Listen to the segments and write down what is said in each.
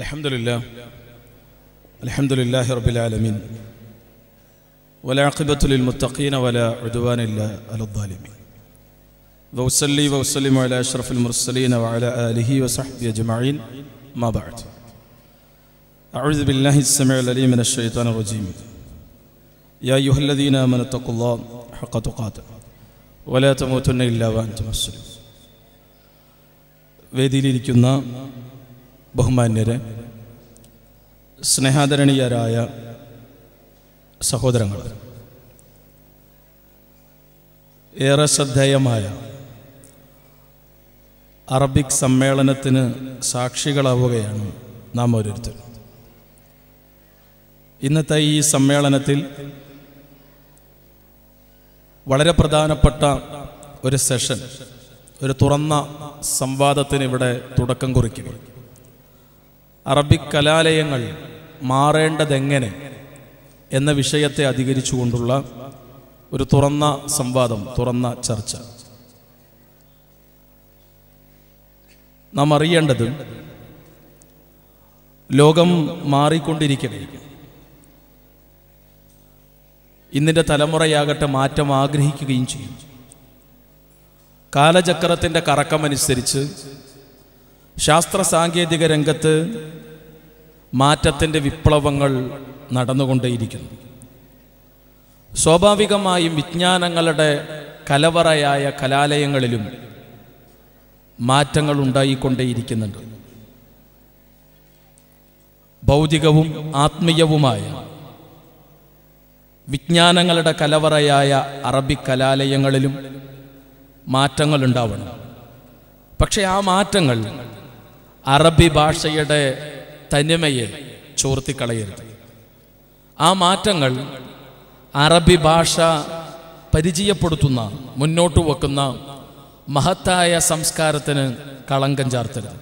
الحمد لله الحمد لله رب العالمين والعاقبة للمتقين ولا عدوان إلا على الظالمين وأصلي وأسلم على أشرف المرسلين وعلى آله وصحبه أجمعين ما بعد أعوذ بالله السميع العليم من الشيطان الرجيم يا أيها الذين آمنوا اتقوا الله حق تقاته ولا تموتن إلا وأنتم مسلمون വേദിയിലിരിക്കുന്ന ബഹുമാന്യരെ സ്നേഹാദരണീയരായ സഹോദരങ്ങൾ ഏറെ ശ്രദ്ധേയമായ അറബിക് സമ്മേളനത്തിന് സാക്ഷികളാവുകയാണ് നാം ഓരോരുത്തർ ഇന്നത്തെ ഈ സമ്മേളനത്തിൽ വളരെ പ്രധാനപ്പെട്ട ഒരു സെഷൻ ഒരു തുറന്ന സംവാദത്തിന് ഇവിടെ തുടക്കം കുറിക്കുക അറബിക് കലാലയങ്ങൾ മാറേണ്ടതെങ്ങനെ എന്ന വിഷയത്തെ അധികരിച്ചുകൊണ്ടുള്ള ഒരു തുറന്ന സംവാദം തുറന്ന ചർച്ച. നാം അറിയേണ്ടത് ലോകം മാറിക്കൊണ്ടിരിക്കുകയാണ് ഇന്നിന്റെ തലമുറയാകട്ടെ മാറ്റം ആഗ്രഹിക്കുകയും ചെയ്യും. കാലചക്രത്തിന്റെ കറക്കമനുസരിച്ച് ശാസ്ത്ര സാങ്കേതിക രംഗത്ത് മാറ്റത്തിന്റെ വിപ്ലവങ്ങൾ നടന്നുകൊണ്ടേയിരിക്കുന്നു. സ്വാഭാവികമായും വിജ്ഞാനങ്ങളുടെ കലവറയായ കലാലയങ്ങളിലും മാറ്റങ്ങൾ ഉണ്ടായിക്കൊണ്ടേയിരിക്കുന്നുണ്ട്. ഭൗതികവും ആത്മീയവുമായ വിജ്ഞാനങ്ങളുടെ കലവറയായ അറബി കലാലയങ്ങളിലും മാറ്റങ്ങൾ ഉണ്ടാവണം. പക്ഷേ ആ മാറ്റങ്ങൾ അറബി ഭാഷയുടെ തനിമയെ ചോർത്തിക്കളയരുത്. ആ മാറ്റങ്ങൾ അറബി ഭാഷ പരിചയപ്പെടുത്തുന്ന മുന്നോട്ട് വെക്കുന്ന മഹത്തായ സംസ്കാരത്തിന് കളങ്കം ചാർത്തരുത്.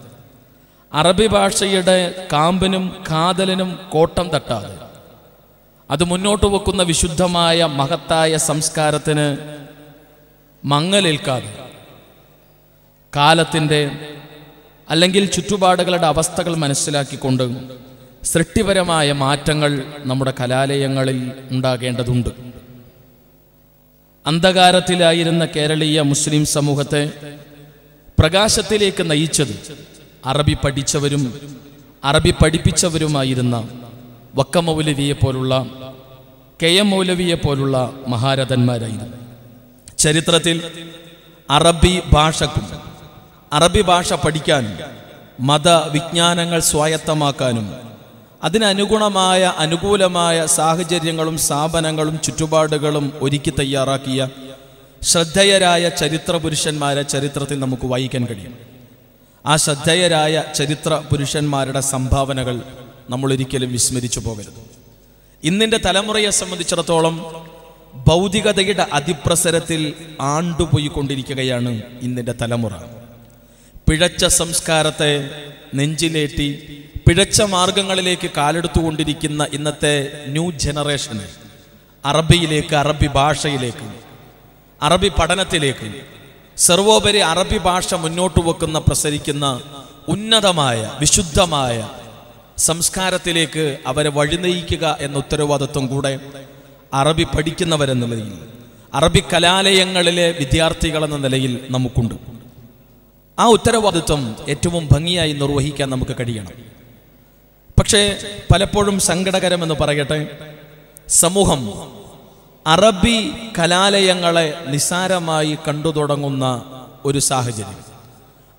അറബി ഭാഷയുടെ കാമ്പിനും കാതലിനും കോട്ടം തട്ടാതെ അത് മുന്നോട്ട് വെക്കുന്ന വിശുദ്ധമായ മഹത്തായ സംസ്കാരത്തിന് മങ്ങലേൽക്കാതെ കാലത്തിന്റെ അല്ലെങ്കിൽ ചുറ്റുപാടുകളുടെ അവസ്ഥകൾ മനസ്സിലാക്കിക്കൊണ്ട് സൃഷ്ടിപരമായ മാറ്റങ്ങൾ നമ്മുടെ കലാലയങ്ങളിൽ ഉണ്ടാകേണ്ടതുണ്ട്. അന്ധകാരത്തിലായിരുന്ന കേരളീയ മുസ്ലിം സമൂഹത്തെ പ്രകാശത്തിലേക്ക് നയിച്ചത് അറബി പഠിച്ചവരും അറബി പഠിപ്പിച്ചവരുമായിരുന്ന വക്കമൗലവിയെ പോലുള്ള കെ എം മൗലവിയെ പോലുള്ള മഹാരഥന്മാരായിരുന്നു. ചരിത്രത്തിൽ അറബി ഭാഷക്കും അറബി ഭാഷ പഠിക്കാനും മതവിജ്ഞാനങ്ങൾ സ്വായത്തമാക്കാനും അതിനനുഗുണമായ അനുകൂലമായ സാഹചര്യങ്ങളും സ്ഥാപനങ്ങളും ചുറ്റുപാടുകളും ഒരുക്കി തയ്യാറാക്കിയ ശ്രദ്ധേയരായ ചരിത്ര പുരുഷന്മാരെ ചരിത്രത്തിൽ നമുക്ക് വായിക്കാൻ കഴിയും. ആ ശ്രദ്ധേയരായ ചരിത്ര പുരുഷന്മാരുടെ സംഭാവനകൾ നമ്മൾ ഒരിക്കലും വിസ്മരിച്ചു പോകരുത്. ഇന്നിന്റെ തലമുറയെ സംബന്ധിച്ചിടത്തോളം ഭൗതികതയുടെ അതിപ്രസരത്തിൽ ആണ്ടുപോയിക്കൊണ്ടിരിക്കുകയാണ് ഇന്നിന്റെ തലമുറ. പിഴച്ച സംസ്കാരത്തെ നെഞ്ചിലേറ്റി പിഴച്ച മാർഗങ്ങളിലേക്ക് കാലെടുത്തുകൊണ്ടിരിക്കുന്ന ഇന്നത്തെ ന്യൂ ജനറേഷന് അറബിയിലേക്ക് അറബി ഭാഷയിലേക്ക് അറബി പഠനത്തിലേക്ക് സർവോപരി അറബി ഭാഷ മുന്നോട്ട് വെക്കുന്ന പ്രസരിക്കുന്ന ഉന്നതമായ വിശുദ്ധമായ സംസ്കാരത്തിലേക്ക് അവരെ വഴിനയിക്കുക എന്ന ഉത്തരവാദിത്വം കൂടെ അറബി പഠിക്കുന്നവരെന്ന നിലയിൽ അറബി കലാലയങ്ങളിലെ വിദ്യാർത്ഥികളെന്ന നിലയിൽ നമുക്കുണ്ട്. ആ ഉത്തരവാദിത്വം ഏറ്റവും ഭംഗിയായി നിർവഹിക്കാൻ നമുക്ക് കഴിയണം. പക്ഷേ പലപ്പോഴും സങ്കടകരമെന്ന് പറയട്ടെ സമൂഹം അറബി കലാലയങ്ങളെ നിസാരമായി കണ്ടു തുടങ്ങുന്ന ഒരു സാഹചര്യം.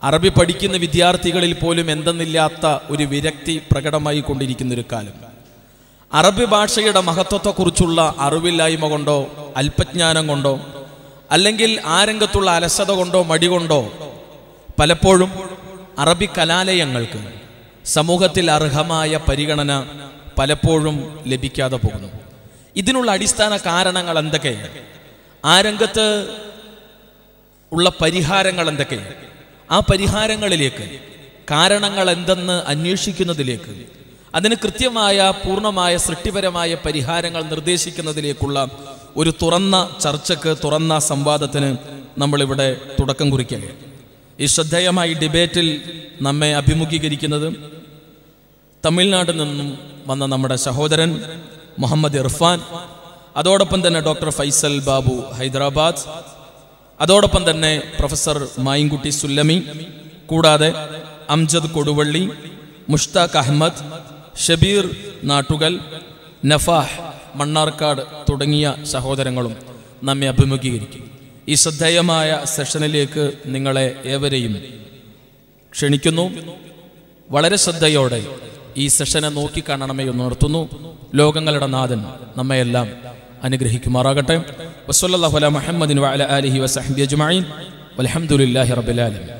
അറബി പഠിക്കുന്ന വിദ്യാർത്ഥികളിൽ പോലും എന്തെന്നില്ലാത്ത ഒരു വിരക്തി പ്രകടമായി കൊണ്ടിരിക്കുന്ന ഒരു കാലം. അറബി ഭാഷയുടെ മഹത്വത്തെക്കുറിച്ചുള്ള അറിവില്ലായ്മ കൊണ്ടോ അല്പജ്ഞാനം കൊണ്ടോ അല്ലെങ്കിൽ ആ രംഗത്തുള്ള അലസത കൊണ്ടോ മടി കൊണ്ടോ പലപ്പോഴും അറബി കലാലയങ്ങൾക്ക് സമൂഹത്തിൽ അർഹമായ പരിഗണന പലപ്പോഴും ലഭിക്കാതെ പോകുന്നു. ഇതിനുള്ള അടിസ്ഥാന കാരണങ്ങൾ എന്തൊക്കെയാണ്? ആ രംഗത്ത് ഉള്ള പരിഹാരങ്ങൾ എന്തൊക്കെയാണ്? ആ പരിഹാരങ്ങളിലേക്ക് കാരണങ്ങൾ എന്തെന്ന് അന്വേഷിക്കുന്നതിലേക്ക് അതിന് കൃത്യമായ പൂർണമായ സൃഷ്ടിപരമായ പരിഹാരങ്ങൾ നിർദ്ദേശിക്കുന്നതിലേക്കുള്ള ഒരു തുറന്ന ചർച്ചക്ക് തുറന്ന സംവാദത്തിന് നമ്മളിവിടെ തുടക്കം കുറിക്കുകയാണ്. ഈ ശ്രദ്ധേയമായ ഡിബേറ്റിൽ നമ്മെ അഭിമുഖീകരിക്കുന്നത് തമിഴ്നാട്ടിൽ നിന്നും വന്ന നമ്മുടെ സഹോദരൻ മുഹമ്മദ് ഇർഫാൻ അതോടൊപ്പം തന്നെ ഡോക്ടർ ഫൈസൽ ബാബു ഹൈദരാബാദ് അതോടൊപ്പം തന്നെ പ്രൊഫസർ മായിൻകുട്ടി സുല്ലമി കൂടാതെ അംജദ് കൊടുവള്ളി മുഷ്താഖ് അഹമ്മദ് ഷബീർ നാട്ടുകൽ നഫാഹ് മണ്ണാർക്കാട് തുടങ്ങിയ സഹോദരങ്ങളും നമ്മെ അഭിമുഖീകരിക്കും. ഈ ശ്രദ്ധേയമായ സെഷനിലേക്ക് നിങ്ങളെ ഏവരെയും ക്ഷണിക്കുന്നു. വളരെ ശ്രദ്ധയോടെ ഈ സെഷനെ നോക്കിക്കാണണമേ എന്ന് നിർത്തുന്നു ലോകങ്ങളുടെ നാഥൻ നമ്മയെല്ലാം അനുഗ്രഹിക്കുമാറാകട്ടെ. വസ്വല്ലാഹുല മുഹമ്മദിൻ വഅല ആലിഹി വസഹബി അജ്മഈൻ. വൽഹംദുലില്ലാഹി റബ്ബിൽ ആലമീൻ.